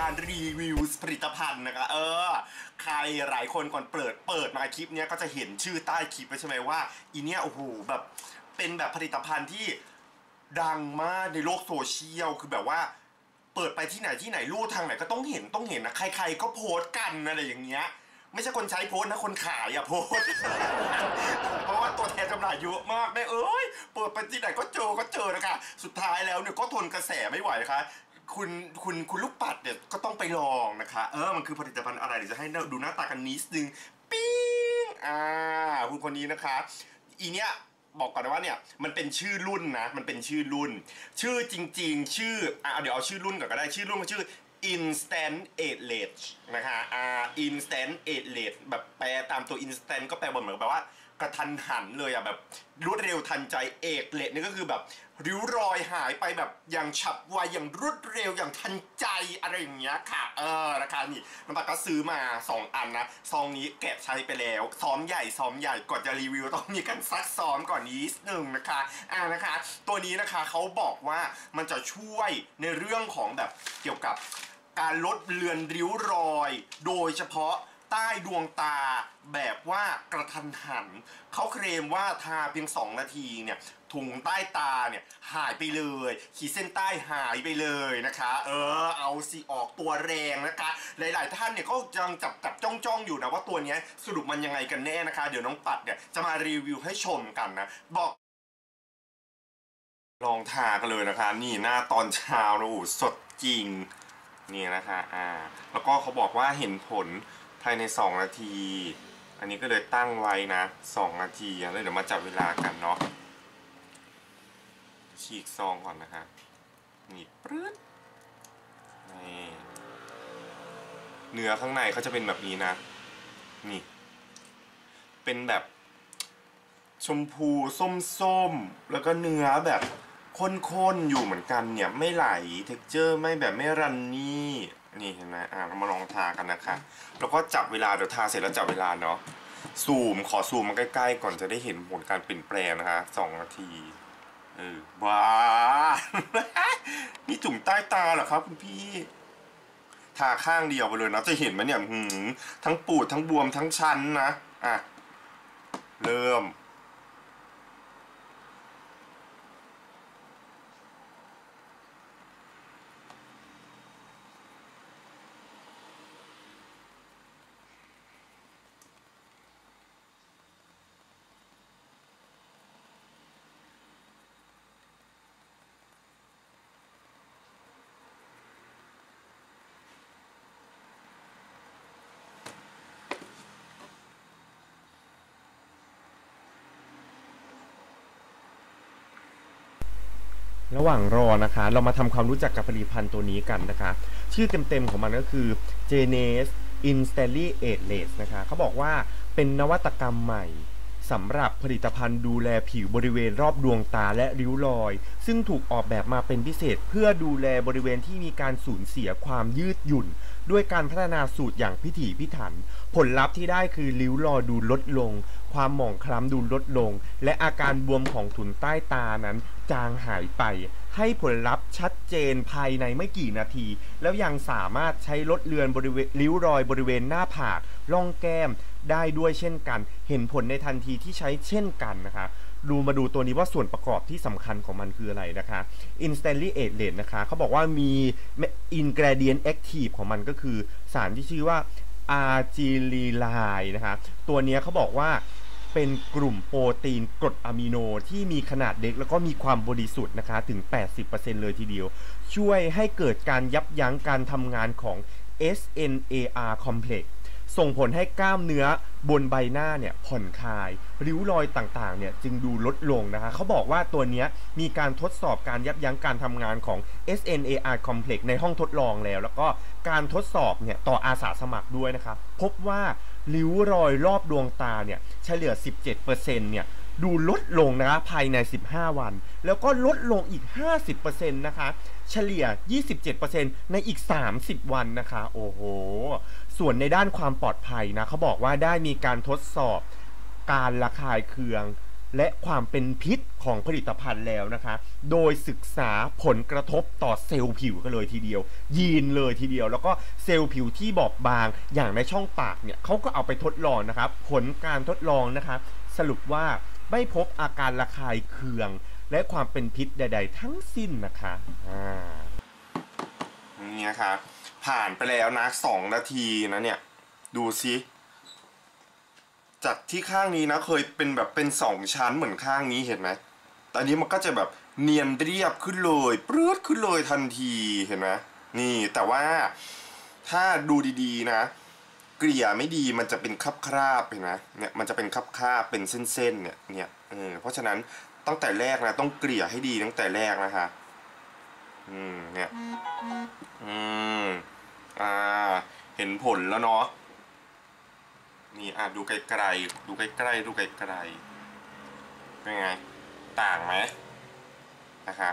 การรีวิวผลิตภัณฑ์นะคะ เออ ใครหลายคนก่อนเปิดเปิดมาคลิปเนี้ยก็จะเห็นชื่อใต้คลิปแล้ใช่ไหมว่าอีเนี้ยโอ้โหแบบเป็นแบบผลิตภัณฑ์ที่ดังมากในโลกโซเชียลคือแบบว่า เปิดไปที่ไหนที่ไหนลู่ทางไหนก็ต้องเห็นต้องเห็นนะใคร ๆ ก็โพสต์กันอะไรอย่างเงี้ยไม่ใช่คนใช้โพสต์นะคนขายอะโพสต์เพราะว่าตัวแทนจำหน่ายเยอะมากแม่เอ้ยเปิดไปที่ไหนก็เจอก็เจอนะคะ สุดท้ายแล้วเนี่ยก็ทนกระแสไม่ไหวนะคะ คุณคุณคุณลูกปัดเนี่ยก็ต้องไปลองนะคะ เออมันคือผลิตภัณฑ์อะไรเดี๋ยวจะให้ดูหน้าตากันนิดนึงปิ้งอ่าคุณคนนี้นะคะ อีเนี้ยบอกก่อนนะว่าเนี่ยมันเป็นชื่อรุ่นนะ มันเป็นชื่อรุ่น ชื่อจริง ๆ ชื่ออะเดี๋ยวเอาชื่อรุ่นก่อนก็ได้ชื่อรุ่นมันชื่อ instant age นะคะอ่า instant age แบบแปลตามตัว instant ก็แปลเหมือนแบบว่า กระทันหันเลยอะแบบรวดเร็วทันใจเอกเลดนี่ก็คือแบบ ริ้วรอยหายไปแบบอย่างฉับไวอย่างรวดเร็วอย่างทันใจอะไรอย่างเงี้ยค่ะ เออนะคะนี่น้ำปากก็ซื้อมา 2 อันนะซองนี้แกะใช้ไปแล้วซ้อมใหญ่ซ้อมใหญ่ก่อนจะรีวิวต้องมีกันซักซ้อมก่อนนิดนึงนะคะอ่านะคะ ตัวนี้นะคะเขาบอกว่ามันจะช่วยในเรื่องของแบบเกี่ยวกับการลดเลือนริ้วรอย โดยเฉพาะ ใต้ดวงตาแบบว่ากระทันหัน เขาเคลมว่าทาเพียง 2 นาทีเนี่ยถุงใต้ตาเนี่ยหายไปเลย ขีดเส้นใต้หายไปเลยนะคะ เออ เอาสิออกตัวแรงนะคะ หลาย ๆ ท่านเนี่ยก็ยังจับจับจ้องจ้องๆอยู่นะว่าตัวนี้สรุปมันยังไงกันแน่นะคะ เดี๋ยวน้องปัดเนี่ยจะมารีวิวให้ชมกันนะ บอกลองทากันเลยนะคะ นี่หน้าตอนเช้าโอ้สดจริงนี่นะคะอ่าแล้วก็เขาบอกว่าเห็นผล ภายใน 2 นาที อันนี้ก็เลยตั้งไว้นะ 2 นาทีแล้วเดี๋ยวมาจับเวลากันเนาะฉีกซองก่อนนะคะนี่ปรื๊ดนี่เนื้อข้างในเขาจะเป็นแบบนี้นะ นี่ เป็นแบบ ชมพูส้มๆ แล้วก็เนื้อแบบข้นๆ อยู่เหมือนกันเนี่ย ไม่ไหล เท็กเจอร์ไม่แบบไม่รันนี่ นี่เห็นไหมอะเรามาลองทากันนะคะ แล้วก็จับเวลาเดี๋ยวทาเสร็จแล้วจับเวลาเนาะซูมขอซูมมาใกล้ๆ ก่อนจะได้เห็นผลการเปลี่ยนแปลงนะคะสองนาทีเออว้านี่ถุงใต้ตาเหรอครับคุณพี่ทาข้างเดียวไปเลยนะจะเห็นไหมเนี่ยหืมทั้งปูดทั้งบวมทั้งชันนะอะเริ่ม ระหว่างรอนะคะ เรามาทำความรู้จักกับผลิตภัณฑ์ตัวนี้กันนะคะ ชื่อเต็มๆของมันก็คือ j n e s i n s t a l l y a t e l e s s นะคะเขาบอกว่าเป็นนวัตกรรมใหม่สำหรับผลิตภัณฑ์ดูแลผิวบริเวณรอบดวงตาและริ้วรอย ซึ่งถูกออกแบบมาเป็นพิเศษเพื่อดูแลบริเวณที่มีการสูญเสียความยืดหยุ่น ด้วยการพัฒนาสูตรอย่างพิถีพิถัน ผลลัพธ์ที่ได้คือริ้วรอยดูลดลง ความหมองคล้ำดูลดลง และอาการบวมของถุนใต้ตานั้น จางหายไป ให้ผลลัพธ์ชัดเจนภายในไม่กี่นาที แล้วยังสามารถใช้ลดเลือนบริเวณริ้วรอยบริเวณหน้าผากร่องแก้มได้ด้วยเช่นกัน เห็นผลในทันทีที่ใช้เช่นกันนะคะ ดูมาดูตัวนี้ว่าส่วนประกอบที่สำคัญของมันคืออะไรนะคะ Instantly a g e นะคะเขาบอกว่ามี ingredient active ของมันก็คือสารที่ชื่อว่า a r g i l l i นะคะ ตัวนี้เขาบอกว่าเป็นกลุ่มโปรตีนกรดอะมิโนที่มีขนาดเล็กแล้วก็มีความบริสุทธิ์นะคะ ถึง 80%เลยทีเดียว ช่วยให้เกิดการยับยั้งการทำงานของ SNAR complex ส่งผลให้กล้ามเนื้อบนใบหน้าเนี่ยผ่อนคลาย ริ้วรอยต่างๆเนี่ยจึงดูลดลงนะคะเขาบอกว่าตัวนี้มีการทดสอบการยับยั้งการทำงานของ SNAR complex ในห้องทดลองแล้ว แล้วก็การทดสอบเนี่ยต่ออาสาสมัครด้วยนะครับพบว่าริ้วรอยรอบดวงตาเนี่ยเฉลี่ย 17%เนี่ยดูลดลงนะคะภายใน 15 วัน แล้วก็ลดลงอีก 50%นะคะ เฉลี่ย 27%ในอีก 30 วันนะคะ โอ้โห ส่วนในด้านความปลอดภัยนะเขาบอกว่าได้มีการทดสอบการระคายเคือง และความเป็นพิษของผลิตภัณฑ์แล้วนะคะ โดยศึกษาผลกระทบต่อเซลล์ผิวกันเลยทีเดียว ยีนเลยทีเดียว แล้วก็เซลล์ผิวที่บอบบางอย่างในช่องปากเนี่ยเขาก็เอาไปทดลองนะครับ ผลการทดลองนะคะ สรุปว่าไม่พบอาการระคายเคือง และความเป็นพิษใด ๆ ทั้งสิ้นนะคะอ่า นี่นะคะ ผ่านไปแล้วนะสองนาทีนะเนี่ย ดูซิจากที่ข้างนี้นะเคยเป็นแบบเป็นสองชั้นเหมือนข้างนี้เห็นไหมแต่อันนี้มันก็จะแบบเนียนเรียบขึ้นเลยปรื้ดขึ้นเลยทันทีเห็นไหมนี่แต่ว่าถ้าดูดีๆนะ เกลี่ยไม่ดีมันจะเป็นคราบคราบเห็นไหมเนี่ยมันจะเป็นคราบคราบเป็นเส้นๆเนี่ยเนี่ยเออเพราะฉะนั้นตั้งแต่แรกนะต้องเกลี่ยให้ดีตั้งแต่แรกนะคะ อืมเนี่ย อืมอ่า เห็นผลแล้วเนาะนี่อะดูไกลๆดูใกล้ๆดูไกลๆเป็นไง ต่างไหมนะคะ